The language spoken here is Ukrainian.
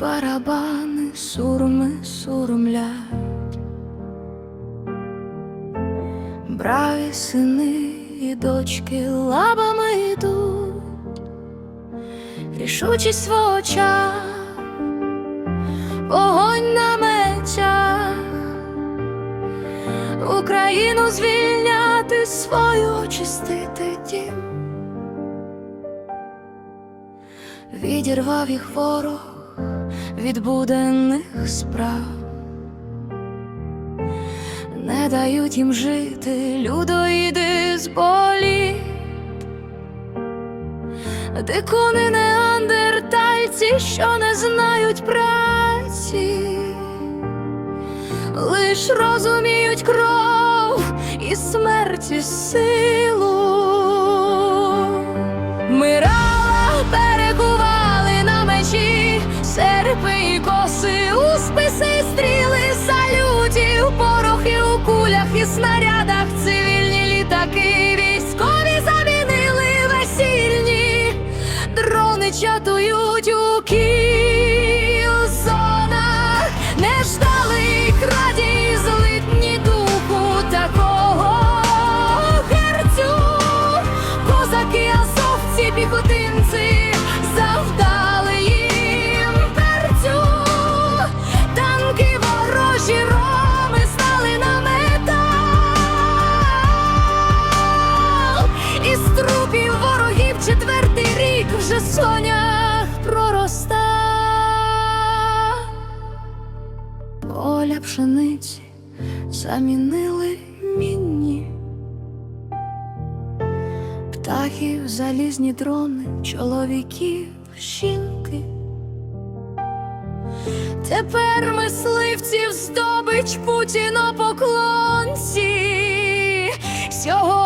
барабани, сурми сурмлять, браві сини і дочки лабами йдуть, рішучість свого очах, вогонь на мечах, Україну звільняти свою очистити Відірвав їх ворог від буденних справ, не дають їм жити, людоїди з боліт, дикуни неандертальці, що не знають праці, лиш розуміють кров і смерті силу. Пророста. Поля пшениці замінили мінні. Птахів, залізні дрони, чоловіків, жінки. Тепер мисливців здобич Путіно поклонці. Сьогодні